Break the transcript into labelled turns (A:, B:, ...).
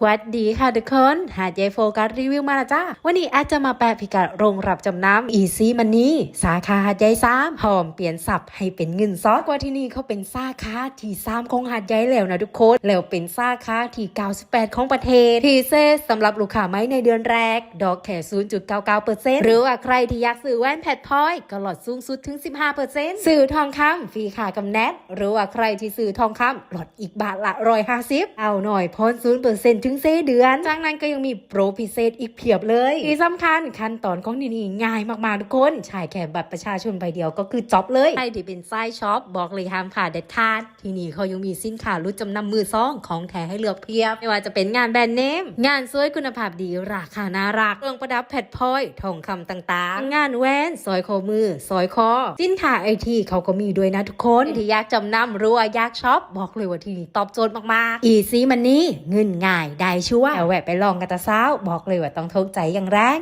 A: สวัสดีค่ะทุกคน หาเจโฟกัสรีวิวมาและจ้า วันนี้อาจจะมาแปลพิกัดโรงรับจำนำ Easy Money สาขาหาดใหญ่สามพร้อมเปลี่ยนสับให้เป็นเงินซอสกว่าที่นี่เขาเป็นสาขาที่สามของหาดใหญ่แล้วนะทุกคน แล้วเป็นสาขาที่ 98 ของประเทศ ทีเซสำหรับลูกค้าไหมในเดือนแรก ดอกแค่ 0.99%หรือว่าใครที่อยากซื้อแว่นแพดพอยต์ก็ลดสูงสุดถึง 15%ซื้อทองคำฟรีค่ากำแนตหรือว่าใครที่ซื้อทองคำลดอีกบาทละ150เอาหน่อยพ้น0%ถึงเซเดือน จากนั้นก็ยังมีโปรพิเศษอีกเพียบเลยที่สำคัญขั้นตอนของที่นี่ง่ายมากๆทุกคนใช้แค่บัตรประชาชนใบเดียวก็คือจ็อบเลยใครที่เป็นไส้ช็อปบอกเลยห้ามขาดเด็ดขาดที่นี่เขายังมีสินค้ารุ่จำนำมือซองของแท้ให้เลือกเพียบ ไม่ว่าจะเป็นงานแบรนด์เนม งานสวยคุณภาพดีราคาน่ารักเครื่องประดับแพดพอยต์ทองคำต่างๆ งานแว่นสร้อยคอมือสร้อยคอสินค้าไอทีเขาก็มีด้วยนะทุกคนที่อยากจำนำหรือว่าอยากช็อปบอกเลยว่าที่นี่ตอบโจทย์มากๆ Easy Money เงินง่ายได้ชัวร์เอาแวะไปลองกันตะเช้า บอกเลยว่าต้องทุกใจอย่างแรง